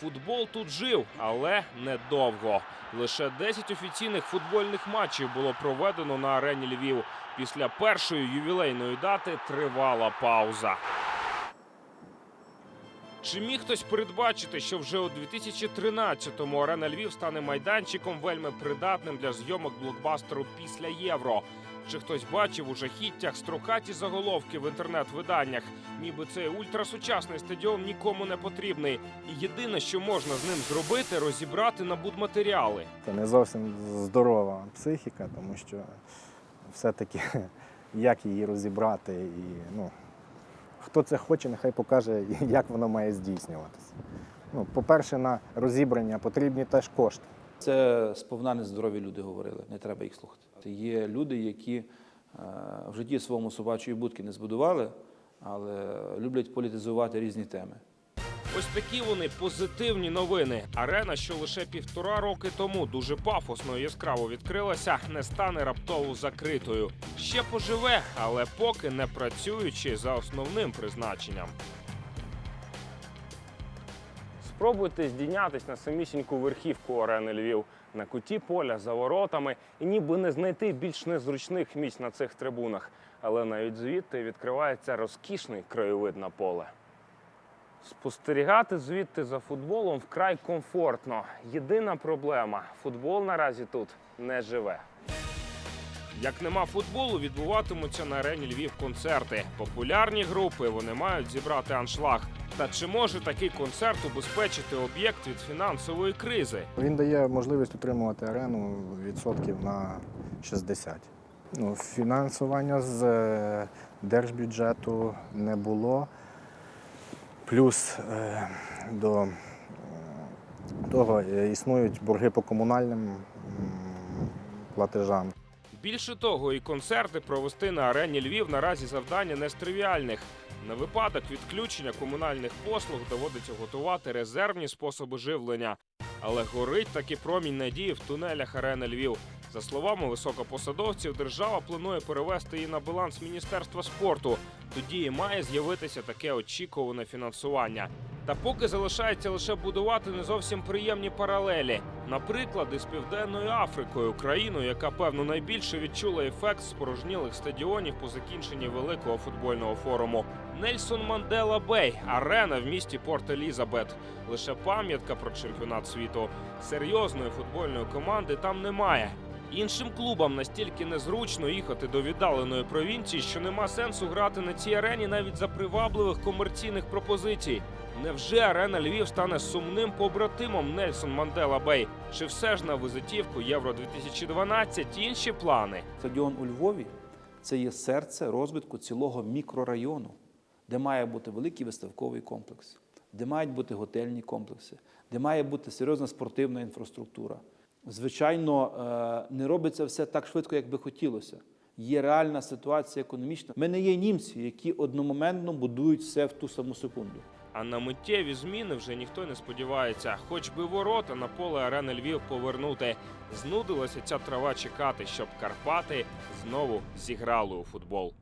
Футбол тут жив, але недовго. Лише 10 офіційних футбольних матчів було проведено на арені Львів. Після першої ювілейної дати тривала пауза. Чи міг хтось передбачити, що вже у 2013-му арена Львів стане майданчиком вельми придатним для зйомок блокбастеру після євро? Чи хтось бачив у жахіттях строкаті заголовки в інтернет-виданнях? Ніби цей ультрасучасний стадіон нікому не потрібний. І єдине, що можна з ним зробити, розібрати на будматеріали. Це не зовсім здорова психіка, тому що все-таки як її розібрати і ну, хто це хоче, нехай покаже, як воно має здійснюватися. Ну, по-перше, на розібрання потрібні теж кошти. Це сповна нездорові люди говорили, не треба їх слухати. Є люди, які е, в житті своєму собачої будки не збудували, але люблять політизувати різні теми. Ось такі вони позитивні новини. Арена, що лише півтора роки тому дуже пафосно і яскраво відкрилася, не стане раптово закритою. Ще поживе, але поки не працюючи за основним призначенням. Спробуйте здійнятись на самісіньку верхівку арени Львів на куті поля за воротами і ніби не знайти більш незручних місць на цих трибунах. Але навіть звідти відкривається розкішний краєвид на поле. Спостерігати звідти за футболом вкрай комфортно. Єдина проблема футбол наразі тут не живе. Як нема футболу, відбуватимуться на арені Львів концерти. Популярні групи вони мають зібрати аншлаг. Та чи може такий концерт убезпечити об'єкт від фінансової кризи? Він дає можливість утримувати арену відсотків на 60. Ну, фінансування з е, держбюджету не було. Плюс е, до того е, існують борги по комунальним платежам. Більше того, і концерти провести на арені Львів наразі завдання не з тривіальних. На випадок відключення комунальних послуг доводиться готувати резервні способи живлення. Але горить таки промінь надії в тунелях арени Львів. За словами високопосадовців, держава планує перевести її на баланс Міністерства спорту. Тоді і має з'явитися таке очікуване фінансування. Та поки залишається лише будувати не зовсім приємні паралелі. Наприклад, із Південною Африкою, країною, яка певно найбільше відчула ефект спорожнілих стадіонів по закінченні великого футбольного форуму. Нельсон Мандела Бей, арена в місті Порт Елізабет. Лише пам'ятка про чемпіонат світу. Серйозної футбольної команди там немає. Іншим клубам настільки незручно їхати до віддаленої провінції, що нема сенсу грати на цій арені навіть за привабливих комерційних пропозицій. Невже арена Львів стане сумним побратимом Нельсон Мандела Бей? Чи все ж на визитівку Євро 2012 інші плани? Стадіон у Львові це є серце розвитку цілого мікрорайону, де має бути великий виставковий комплекс, де мають бути готельні комплекси, де має бути серйозна спортивна інфраструктура. Звичайно, е, не робиться все так швидко, як би хотілося. Є реальна ситуація економічна. Ми не є німці, які одномоментно будують все в ту саму секунду. А на миттєві зміни вже ніхто не сподівається. Хоч би ворота на поле арени Львів повернути. Знудилася ця трава чекати, щоб Карпати знову зіграли у футбол.